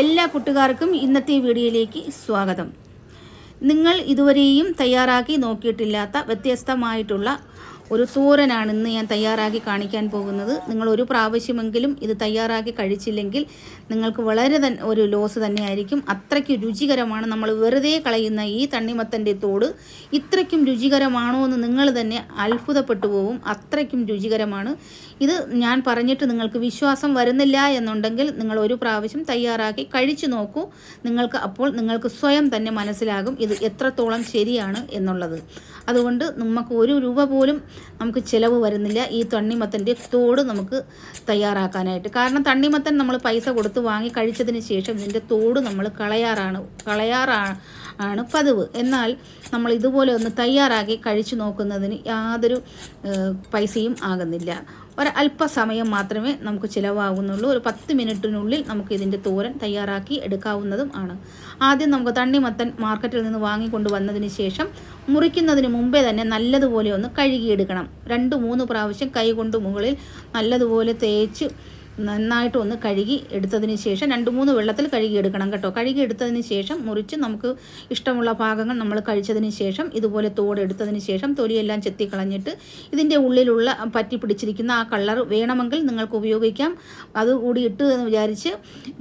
എല്ലാ കൂട്ടുകാർക്കും ഇന്നത്തെ വീഡിയോയിലേക്ക് സ്വാഗതം. നിങ്ങൾ ഇതുവരെയും തയ്യാറാക്കി നോക്കിയിട്ടില്ലാത്ത വ്യത്യസ്തമായിട്ടുള്ള ഒരു തോരനാണ് ഇന്ന് ഞാൻ തയ്യാറാക്കി കാണിക്കാൻ പോകുന്നത്. നിങ്ങൾ ഒരു പ്രാവശ്യമെങ്കിലും ഇത് തയ്യാറാക്കി കഴിച്ചില്ലെങ്കിൽ നിങ്ങൾക്ക് വളരെ തന്നെ ഒരു ലോസ് തന്നെയായിരിക്കും. അത്രയ്ക്ക് രുചികരമാണ് നമ്മൾ വെറുതെ കളയുന്ന ഈ തണ്ണിമത്തന്റെ തോട്. ഇത്രയ്ക്കും രുചികരമാണോ എന്ന് നിങ്ങൾ തന്നെ അത്ഭുതപ്പെട്ടു പോകും അത്രയ്ക്കും രുചികരമാണ്. ഇത് ഞാൻ പറഞ്ഞിട്ട് നിങ്ങൾക്ക് വിശ്വാസം വരുന്നില്ല എന്നുണ്ടെങ്കിൽ നിങ്ങൾ ഒരു പ്രാവശ്യം തയ്യാറാക്കി കഴിച്ചു നോക്കൂ. നിങ്ങൾക്ക് അപ്പോൾ നിങ്ങൾക്ക് സ്വയം തന്നെ മനസ്സിലാകും ഇത് എത്രത്തോളം ശരിയാണ് എന്നുള്ളത്. അതുകൊണ്ട് നമുക്ക് ഒരു രൂപ പോലും നമുക്ക് ചിലവ് വരുന്നില്ല. ഈ തണ്ണിമത്തന്റെ തോട് നമുക്ക് തയ്യാറാക്കാനായിട്ട്. കാരണം തണ്ണിമത്തൻ നമ്മൾ പൈസ കൊടുത്ത് വാങ്ങി കഴിച്ചതിന് ശേഷം ഇതിന്റെ തോട് നമ്മൾ കളയാറാണ് കളയാറാണ് ആണ് പതിവ്. എന്നാൽ നമ്മൾ ഇതുപോലെ ഒന്ന് തയ്യാറാക്കി കഴിച്ചു നോക്കുന്നതിന് യാതൊരു പൈസയും ആകുന്നില്ല. ഒരു അല്പസമയം മാത്രമേ നമുക്ക് ചിലവാകുന്നുള്ളൂ. ഒരു പത്ത് മിനിറ്റിനുള്ളിൽ നമുക്ക് ഇതിന്റെ തോരൻ തയ്യാറാക്കി എടുക്കാവുന്നതും ആണ്. ആദ്യം നമുക്ക് തണ്ണിമത്തൻ മാർക്കറ്റിൽ നിന്ന് വാങ്ങിക്കൊണ്ട് വന്നതിന് ശേഷം മുറിക്കുന്നതിന് മുമ്പേ തന്നെ നല്ലതുപോലെ ഒന്ന് കഴുകിയെടുക്കണം. രണ്ട് മൂന്ന് പ്രാവശ്യം കൈകൊണ്ട് മുകളിൽ നല്ലതുപോലെ തേച്ച് നന്നായിട്ട് ഒന്ന് കഴുകി എടുത്തതിന് ശേഷം രണ്ട് മൂന്ന് വെള്ളത്തിൽ കഴുകി എടുക്കണം കേട്ടോ. കഴുകി എടുത്തതിന് ശേഷം മുറിച്ച് നമുക്ക് ഇഷ്ടമുള്ള ഭാഗങ്ങൾ നമ്മൾ കഴിച്ചതിന് ശേഷം ഇതുപോലെ തോട് എടുത്തതിന് ശേഷം തൊലിയെല്ലാം ചെത്തി കളഞ്ഞിട്ട് ഇതിന്റെ ഉള്ളിലുള്ള പറ്റി പിടിച്ചിരിക്കുന്ന ആ കളർ വേണമെങ്കിൽ നിങ്ങൾക്ക് ഉപയോഗിക്കാം. അതുകൂടി ഇട്ട് എന്ന് വിചാരിച്ച്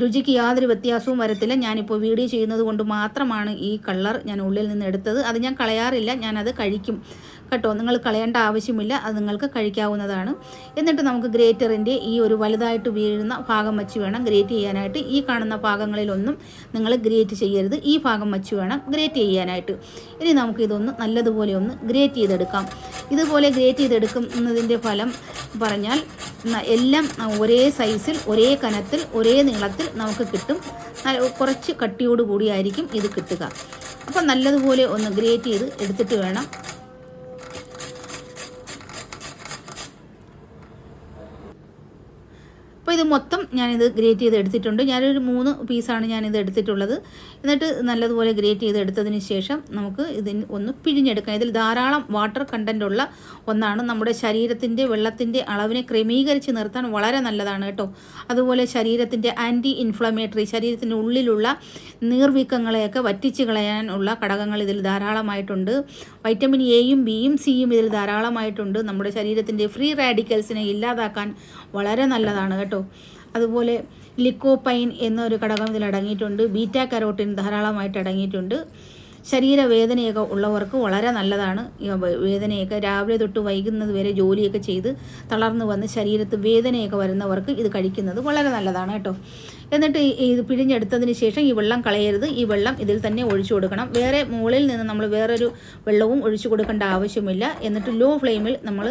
രുചിക്ക് യാതൊരു വ്യത്യാസവും വരത്തില്ല. ഞാനിപ്പോൾ വീഡിയോ ചെയ്യുന്നത് കൊണ്ട് മാത്രമാണ് ഈ കളർ ഞാൻ ഉള്ളിൽ നിന്ന് എടുത്തത്. അത് ഞാൻ കളയാറില്ല. ഞാനത് കഴിക്കും. കേട്ടോ. നിങ്ങൾ കളയേണ്ട ആവശ്യമില്ല. അത് നിങ്ങൾക്ക് കഴിക്കാവുന്നതാണ്. എന്നിട്ട് നമുക്ക് ഗ്രേറ്ററിന്റെ ഈ ഒരു വലുതായിട്ട് വീഴുന്ന ഭാഗം വച്ച് വേണം ഗ്രേറ്റ് ചെയ്യാനായിട്ട്. ഈ കാണുന്ന ഭാഗങ്ങളിലൊന്നും നിങ്ങൾ ഗ്രേറ്റ് ചെയ്യരുത്. ഈ ഭാഗം വച്ച് വേണം ഗ്രേറ്റ് ചെയ്യാനായിട്ട്. ഇനി നമുക്ക് ഇതൊന്ന് നല്ലതുപോലെ ഒന്ന് ഗ്രേറ്റ് ചെയ്തെടുക്കാം. ഇതുപോലെ ഗ്രേറ്റ് ചെയ്തെടുക്കുന്നതിന്റെ ഫലം പറഞ്ഞാൽ എല്ലാം ഒരേ സൈസിൽ ഒരേ കനത്തിൽ ഒരേ നീളത്തിൽ നമുക്ക് കിട്ടും. കുറച്ച് കട്ടിയോട് കൂടിയായിരിക്കും ഇത് കിട്ടുക. അപ്പം നല്ലതുപോലെ ഒന്ന് ഗ്രേറ്റ് ചെയ്ത് എടുത്തിട്ട് വേണം അപ്പോൾ ഇത് മൊത്തം ഞാനിത് ഗ്രേറ്റ് ചെയ്ത് എടുത്തിട്ടുണ്ട്. ഞാനൊരു മൂന്ന് പീസാണ് ഞാനിത് എടുത്തിട്ടുള്ളത്. എന്നിട്ട് നല്ലതുപോലെ ഗ്രേറ്റ് ചെയ്ത് എടുത്തതിന് ശേഷം നമുക്ക് ഇതിന് ഒന്ന് പിഴിഞ്ഞെടുക്കാം. ഇതിൽ ധാരാളം വാട്ടർ കണ്ടന്റ് ഉള്ള ഒന്നാണ്. നമ്മുടെ ശരീരത്തിന്റെ വെള്ളത്തിന്റെ അളവിനെ ക്രമീകരിച്ച് നിർത്താൻ വളരെ നല്ലതാണ് കേട്ടോ. അതുപോലെ ശരീരത്തിന്റെ ആന്റി ഇൻഫ്ലമേറ്ററി ശരീരത്തിന്റെ ഉള്ളിലുള്ള നീർവീക്കങ്ങളെയൊക്കെ വറ്റിച്ച് കളയാനുള്ള ഘടകങ്ങൾ ഇതിൽ ധാരാളമായിട്ടുണ്ട്. വൈറ്റമിൻ എയും ബിയും സിയും ഇതിൽ ധാരാളമായിട്ടുണ്ട്. നമ്മുടെ ശരീരത്തിന്റെ ഫ്രീ റാഡിക്കൽസിനെ ഇല്ലാതാക്കാൻ വളരെ നല്ലതാണ് കേട്ടോ. അതുപോലെ ലിക്കോപൈൻ എന്നൊരു ഘടകം ഇതിൽ അടങ്ങിയിട്ടുണ്ട്. ബീറ്റ കരോട്ടിൻ ധാരാളമായിട്ട് അടങ്ങിയിട്ടുണ്ട്. ശരീരവേദനയൊക്കെ ഉള്ളവർക്ക് വളരെ നല്ലതാണ്. വേദനയൊക്കെ രാവിലെ തൊട്ട് വൈകുന്നത് വരെ ജോലിയൊക്കെ ചെയ്ത് തളർന്നു വന്ന് ശരീരത്ത് വേദനയൊക്കെ വരുന്നവർക്ക് ഇത് കഴിക്കുന്നത് വളരെ നല്ലതാണ് കേട്ടോ. എന്നിട്ട് ഇത് പിഴിഞ്ഞെടുത്തതിന് ശേഷം ഈ വെള്ളം കളയരുത്. ഈ വെള്ളം ഇതിൽ തന്നെ ഒഴിച്ചു കൊടുക്കണം. വേറെ മുകളിൽ നിന്ന് നമ്മൾ വേറൊരു വെള്ളവും ഒഴിച്ചു കൊടുക്കേണ്ട ആവശ്യമില്ല. എന്നിട്ട് ലോ ഫ്ലെയിമിൽ നമ്മൾ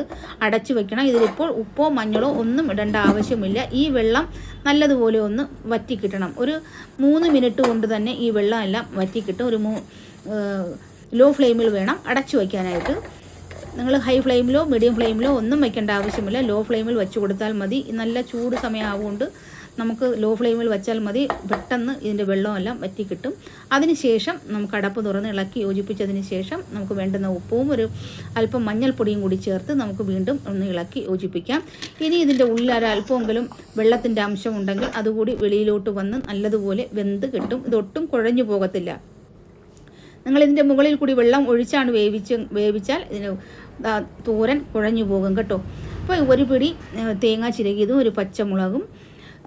അടച്ചു വെക്കണം. ഇതിലിപ്പോൾ ഉപ്പോ മഞ്ഞളോ ഒന്നും ഇടേണ്ട ആവശ്യമില്ല. ഈ വെള്ളം നല്ലതുപോലെ ഒന്ന് വറ്റിക്കിട്ടണം ഒരു മൂന്ന് മിനിറ്റ് കൊണ്ട് തന്നെ ഈ വെള്ളം എല്ലാം വറ്റിക്കിട്ടും ഒരു മൂ ലോ ഫ്ലെയിമിൽ വേണം അടച്ചു വയ്ക്കാനായിട്ട് നിങ്ങൾ ഹൈ ഫ്ലെയിമിലോ മീഡിയം ഫ്ലെയിമിലോ ഒന്നും വയ്ക്കേണ്ട ആവശ്യമില്ല. ലോ ഫ്ലെയിമിൽ വെച്ച് കൊടുത്താൽ മതി. നല്ല ചൂട് സമയമാവുകൊണ്ട് നമുക്ക് ലോ ഫ്ലെയിമിൽ വെച്ചാൽ മതി. പെട്ടെന്ന് ഇതിന്റെ വെള്ളമെല്ലാം വറ്റി കിട്ടും അതിനുശേഷം നമുക്ക് അടപ്പ് തുറന്ന് ഇളക്കി യോജിപ്പിച്ചതിന് ശേഷം നമുക്ക് വേണ്ടുന്ന ഉപ്പും ഒരു അല്പം മഞ്ഞൾപ്പൊടിയും കൂടി ചേർത്ത് നമുക്ക് വീണ്ടും ഒന്ന് ഇളക്കി യോജിപ്പിക്കാം. ഇനി ഇതിന്റെ ഉള്ളിൽ ഒരല്പമെങ്കിലും വെള്ളത്തിന്റെ അംശം ഉണ്ടെങ്കിൽ അതുകൂടി വെളിയിലോട്ട് വന്ന് നല്ലതുപോലെ വെന്ത് കിട്ടും. ഇതൊട്ടും കുഴഞ്ഞു പോകത്തില്ല. നിങ്ങൾ ഇതിന്റെ മുകളിൽ കൂടി വെള്ളം ഒഴിച്ചാണ് വേവിച്ച് വേവിച്ചാൽ ഇതിന് തോരൻ കുഴഞ്ഞു പോകും കേട്ടോ. അപ്പോൾ ഒരു പിടി തേങ്ങ ചിരകിയതും ഒരു പച്ചമുളകും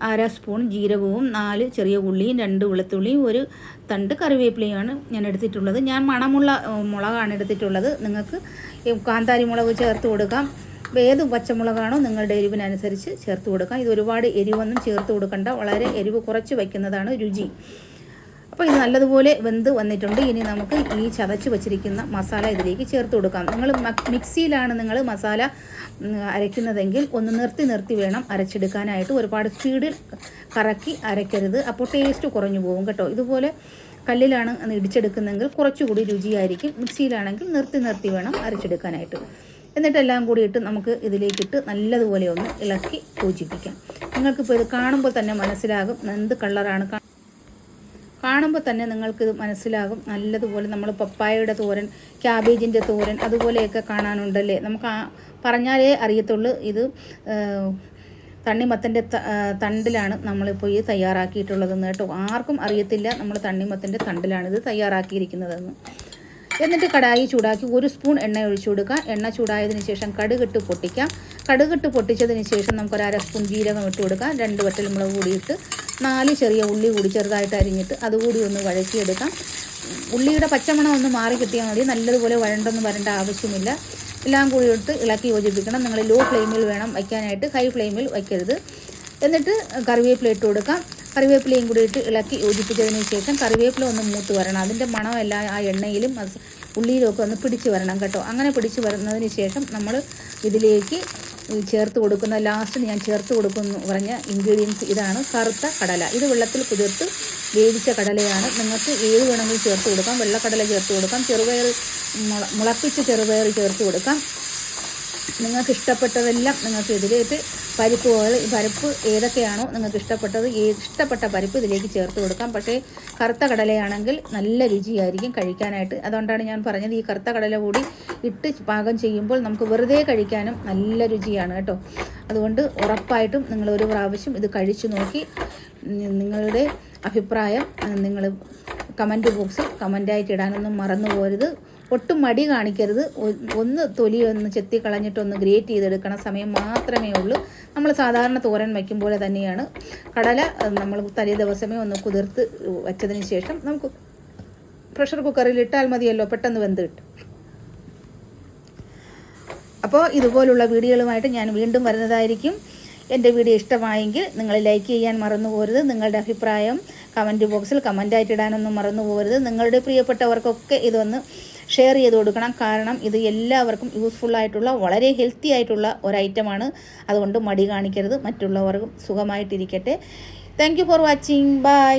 അര സ്പൂൺ ജീരകവും നാല് ചെറിയ ഉള്ളിയും രണ്ട് വെളുത്തുള്ളിയും ഒരു തണ്ട് കറിവേപ്പിലയാണ് ഞാൻ എടുത്തിട്ടുള്ളത്. ഞാൻ മണമുള്ള മുളകാണ് എടുത്തിട്ടുള്ളത്. നിങ്ങൾക്ക് കാന്താരി മുളക് ചേർത്ത് കൊടുക്കാം. ഏത് പച്ചമുളകാണോ നിങ്ങളുടെ എരിവിനനുസരിച്ച് ചേർത്ത് കൊടുക്കാം. ഇത് ഒരുപാട് എരിവൊന്നും ചേർത്ത് കൊടുക്കണ്ട. വളരെ എരിവ് കുറച്ച് വയ്ക്കുന്നതാണ് രുചി. അപ്പോൾ ഇത് നല്ലതുപോലെ വെന്ത് വന്നിട്ടുണ്ട്. ഇനി നമുക്ക് ഈ ചതച്ച് വച്ചിരിക്കുന്ന മസാല ഇതിലേക്ക് ചേർത്ത് കൊടുക്കാം. നിങ്ങൾ മിക്സിയിലാണ് നിങ്ങൾ മസാല അരയ്ക്കുന്നതെങ്കിൽ ഒന്ന് നിർത്തി നിർത്തി വേണം അരച്ചെടുക്കാനായിട്ട്. ഒരുപാട് സ്പീഡിൽ കറക്കി അരയ്ക്കരുത്. അപ്പോൾ ടേസ്റ്റ് കുറഞ്ഞു പോകും കേട്ടോ. ഇതുപോലെ കല്ലിലാണ് ഇടിച്ചെടുക്കുന്നതെങ്കിൽ കുറച്ചുകൂടി രുചിയായിരിക്കും. മിക്സിയിലാണെങ്കിൽ നിർത്തി നിർത്തി വേണം അരച്ചെടുക്കാനായിട്ട്. എന്നിട്ടെല്ലാം കൂടി ഇട്ട് നമുക്ക് ഇതിലേക്കിട്ട് നല്ലതുപോലെ ഒന്ന് ഇളക്കി യോജിപ്പിക്കാം. നിങ്ങൾക്കിപ്പോൾ ഇത് കാണുമ്പോൾ തന്നെ മനസ്സിലാകും. എന്ത് കളറാണ് കാണുമ്പോൾ തന്നെ നിങ്ങൾക്ക് മനസ്സിലാകും. നല്ലതുപോലെ നമ്മൾ പപ്പായയുടെ തോരൻ ക്യാബേജിന്റെ തോരൻ അതുപോലെയൊക്കെ കാണാനുണ്ടല്ലേ? നമുക്ക് പറഞ്ഞാലേ അറിയത്തുള്ളൂ. ഇത് തണ്ണിമത്തന്റെ തണ്ടിലാണ് നമ്മളിപ്പോൾ ഈ തയ്യാറാക്കിയിട്ടുള്ളതെന്ന് കേട്ടോ. ആർക്കും അറിയത്തില്ല നമ്മൾ തണ്ണിമത്തന്റെ തണ്ടിലാണ് ഇത് തയ്യാറാക്കിയിരിക്കുന്നതെന്ന്. എന്നിട്ട് കടായി ചൂടാക്കി ഒരു സ്പൂൺ എണ്ണ ഒഴിച്ചു കൊടുക്കുക എണ്ണ ചൂടായതിന് ശേഷം കടുകിട്ട് പൊട്ടിക്കാം. കടുകിട്ട് പൊട്ടിച്ചതിന് ശേഷം നമുക്കൊരു അര സ്പൂൺ ജീരകം ഇട്ട് കൊടുക്കാം. രണ്ട് വട്ടൽ മുളക് ഇട്ട് നാല് ചെറിയ ഉള്ളി കൂടി ചെറുതായിട്ട് അരിഞ്ഞിട്ട് അതുകൂടി ഒന്ന് വഴറ്റിയെടുക്കാം. ഉള്ളിയുടെ പച്ചമണം ഒന്ന് മാറി കിട്ടിയാൽ മതി. നല്ലതുപോലെ വഴണ്ടെന്ന് വരേണ്ട ആവശ്യമില്ല. എല്ലാം കൂടി എടുത്ത് ഇളക്കി യോജിപ്പിക്കണം. നിങ്ങൾ ലോ ഫ്ലെയിമിൽ വേണം വയ്ക്കാനായിട്ട്. ഹൈ ഫ്ലെയിമിൽ വയ്ക്കരുത്. എന്നിട്ട് കറിവേപ്പില ഇട്ട് കൊടുക്കാം. കറിവേപ്പിലയും കൂടി ഇട്ട് ഇളക്കി യോജിപ്പിച്ചതിന് ശേഷം കറിവേപ്പില ഒന്ന് മൂത്ത് വരണം. അതിന്റെ മണമെല്ലാം ആ എണ്ണയിലും ഉള്ളിയിലും ഒക്കെ ഒന്ന് പിടിച്ച് വരണം കേട്ടോ. അങ്ങനെ പിടിച്ച് വരുന്നതിന് ശേഷം നമ്മൾ ഇതിലേക്ക് ചേർത്ത് കൊടുക്കുന്ന ലാസ്റ്റ് ഞാൻ ചേർത്ത് കൊടുക്കുന്നു പറഞ്ഞ ഇൻഗ്രീഡിയൻസ് ഇതാണ്. കറുത്ത കടല. ഇത് വെള്ളത്തിൽ കുതിർത്ത് വേവിച്ച കടലയാണ്. നിങ്ങൾക്ക് ഏത് വേണമെങ്കിലും ചേർത്ത് കൊടുക്കാം. വെള്ളക്കടല ചേർത്ത് കൊടുക്കാം. ചെറുപയർ മുള മുളപ്പിച്ച ചെറുപയർ ചേർത്ത് കൊടുക്കാം. നിങ്ങൾക്ക് ഇഷ്ടപ്പെട്ടതെല്ലാം നിങ്ങൾക്ക് ഇതിലേക്ക് പരിപ്പുകൾ പരിപ്പ് ഏതൊക്കെയാണോ നിങ്ങൾക്ക് ഇഷ്ടപ്പെട്ടത് ഇഷ്ടപ്പെട്ട പരിപ്പ് ഇതിലേക്ക് ചേർത്ത് കൊടുക്കാം. പക്ഷേ കറുത്ത കടലയാണെങ്കിൽ നല്ല രുചിയായിരിക്കും കഴിക്കാനായിട്ട്. അതുകൊണ്ടാണ് ഞാൻ പറഞ്ഞത് ഈ കറുത്ത കടല കൂടി ഇട്ട് പാകം ചെയ്യുമ്പോൾ നമുക്ക് വെറുതെ കഴിക്കാനും നല്ല രുചിയാണ് കേട്ടോ. അതുകൊണ്ട് ഉറപ്പായിട്ടും നിങ്ങൾ ഒരു പ്രാവശ്യം ഇത് കഴിച്ചു നോക്കി. നിങ്ങളുടെ അഭിപ്രായം നിങ്ങൾ കമന്റ് ബോക്സിൽ കമന്റായിട്ട് ഇടാനൊന്നും മറന്നു പോരുത് ഒട്ടും മടി കാണിക്കരുത്. ഒന്ന് തൊലി ഒന്ന് ചെത്തി കളഞ്ഞിട്ടൊന്ന് ഗ്രേറ്റ് ചെയ്തെടുക്കണ. സമയം മാത്രമേ ഉള്ളൂ. നമ്മൾ സാധാരണ തോരൻ വയ്ക്കും പോലെ തന്നെയാണ്. കടല നമ്മൾ തലേ ദിവസമേ ഒന്ന് കുതിർത്ത് വച്ചതിന് ശേഷം നമുക്ക് പ്രഷർ കുക്കറിൽ ഇട്ടാൽ മതിയല്ലോ പെട്ടെന്ന് വെന്ത് കിട്ടും. അപ്പോൾ ഇതുപോലുള്ള വീഡിയോകളുമായിട്ട് ഞാൻ വീണ്ടും വരുന്നതായിരിക്കും. എന്റെ വീഡിയോ ഇഷ്ടമായെങ്കിൽ നിങ്ങൾ ലൈക്ക് ചെയ്യാൻ മറന്നു പോകരുത് നിങ്ങളുടെ അഭിപ്രായം കമന്റ് ബോക്സിൽ കമന്റായിട്ട് ഇടാനൊന്നും മറന്നു പോകരുത് നിങ്ങളുടെ പ്രിയപ്പെട്ടവർക്കൊക്കെ ഇതൊന്ന് ഷെയർ ചെയ്ത് കൊടുക്കണം. കാരണം ഇത് എല്ലാവർക്കും യൂസ്ഫുൾ ആയിട്ടുള്ള വളരെ ഹെൽത്തി ആയിട്ടുള്ള ഒരു ഐറ്റമാണ് അതുകൊണ്ട് മടി കാണിക്കരുത്. മറ്റുള്ളവർക്കും സുഖമായിട്ടിരിക്കട്ടെ. Thank you for watching bye